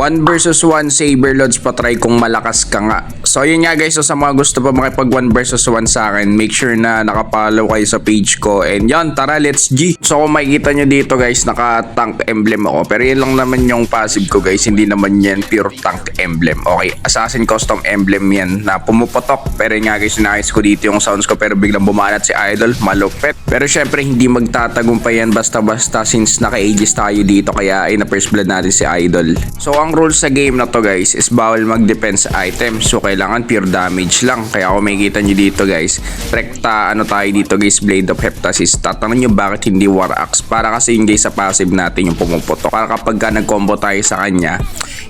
1 versus 1 Saber Lords patry kung malakas ka nga. So yun nga guys, so sa mga gusto pa makipag 1 versus 1 sa akin, make sure na nakapollow kayo sa page ko. And yan, tara, let's G. So kung makikita nyo dito guys, naka-tank emblem ako. Pero yun lang naman yung passive ko guys, hindi naman yan pure tank emblem. Okay, assassin custom emblem yan na pumupotok. Pero yun nga guys, inayos ko dito yung sounds ko pero biglang bumanat si Idol, malupet. Pero syempre hindi magtatagumpay yan basta-basta since naka-ages tayo dito kaya ay na first blood natin si Idol. So ang rules sa game na to guys is bawal mag-defense item. So kailangan pure damage lang. Kaya kung makikita nyo dito guys, rekta ano tayo dito guys, Blade of Heptasis. Tatanong nyo bakit hindi War Axe? Para kasi yung guys sa passive natin yung pumuputok. Para kapag ka nag-combo tayo sa kanya,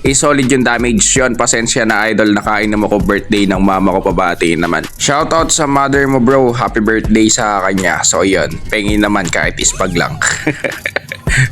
is solid yung damage yun. Pasensya na idol, nakain mo ko birthday ng mama ko pabati naman. Shoutout sa mother mo bro, happy birthday sa kanya. So yun, pengin naman kahit ispag lang.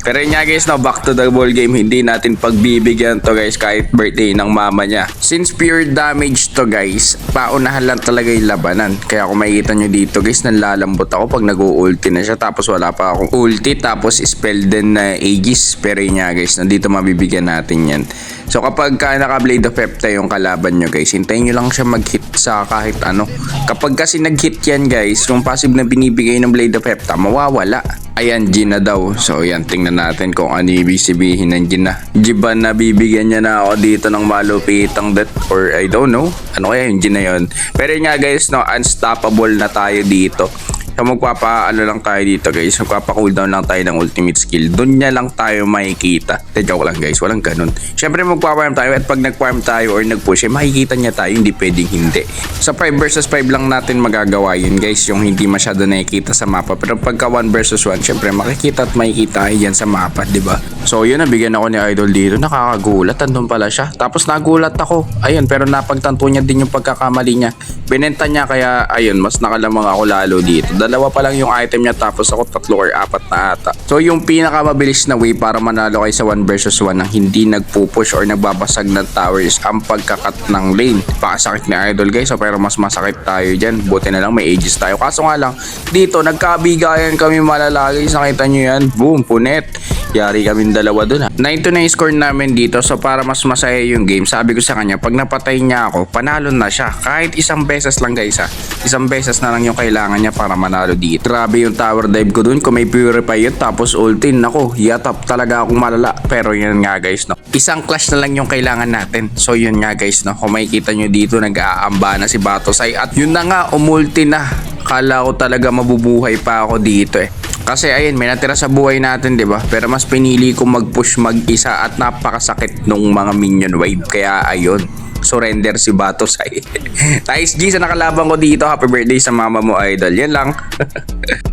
Pero yun nga guys, no, back to the ball game, hindi natin pagbibigyan to guys kahit birthday ng mama niya. Since pure damage to guys, paunahan lang talaga yung labanan. Kaya kung makikita nyo dito guys, nanlalambot ako pag nag-ulti na siya tapos wala pa akong ulti tapos spell din na Aegis. Pero yun nga guys, nandito mabibigyan natin yan. So kapag ka naka-blade of Pepta yung kalaban nyo guys, hintayin nyo lang siya mag-hit sa kahit ano. Kapag kasi nag-hit yan guys, yung passive na binibigay ng blade of Pepta, mawawala. Ayan, G na daw. So, ayan, tingnan natin kung ano ibig sabihin ng G na. G na bibigyan niya na ako dito ng malupitang death? Or I don't know. Ano kaya yung G na yun? Pero yun nga guys, no, unstoppable na tayo dito. So magpapa ano lang tayo dito guys, magpapa cooldown lang tayo ng ultimate skill. Doon niya lang tayo makikita. De joke lang guys, walang ganun. Syempre magpa-farm tayo at pag nag-farm tayo or nag-push, eh, makikita niya tayo, hindi pwedeng hindi. Sa 5 versus 5 lang natin magagawa yun guys, yung hindi masyado nakikita sa mapa. Pero pagka 1 versus 1, syempre makikita at makikita yan sa mapa, di ba? So yun, nabigyan ako ni Idol dito, nakakagulat, andun pala siya. Tapos nagulat ako, ayun, pero napagtanto niya din yung pagkakamali niya. Binenta niya kaya, ayun, mas nakalamang ako lalo dito. Dalawa pa lang yung item niya tapos ako tatlo or apat na ata. So yung pinakamabilis na way para manalo kayo sa 1 versus 1 na hindi nagpupush or nagbabasag ng towers ang pagkakat ng lane. Pakasakit ni Idol guys, so, pero mas masakit tayo dyan. Buti na lang may ages tayo. Kaso nga lang, dito nagkabigayan kami malalagi. Nakita nyo yan, boom, punet. Yari kami dalawa dun ha. 9 to 9 score namin dito so para mas masaya yung game, sabi ko sa kanya, pag napatay niya ako, panalo na siya. Kahit isang beses lang guys ha. Isang beses na lang yung kailangan niya para manalo dito. Grabe yung tower dive ko dun, kung may purify yun, tapos ulti, nako, yatap talaga akong malala. Pero yun nga guys, no. Isang clash na lang yung kailangan natin. So yun nga guys, no. Kung makikita nyo dito, nag-aamba na si Batosay. At yun na nga, umulti na. Kala ko talaga mabubuhay pa ako dito eh. Kasi ayun, may natira sa buhay natin, 'di ba? Pero mas pinili kong mag-push mag-isa at napakasakit nung mga minion wave. Kaya ayun, surrender si Batos ay. Tais G sa nakalaban ko dito. Happy birthday sa mama mo, idol. Yan lang.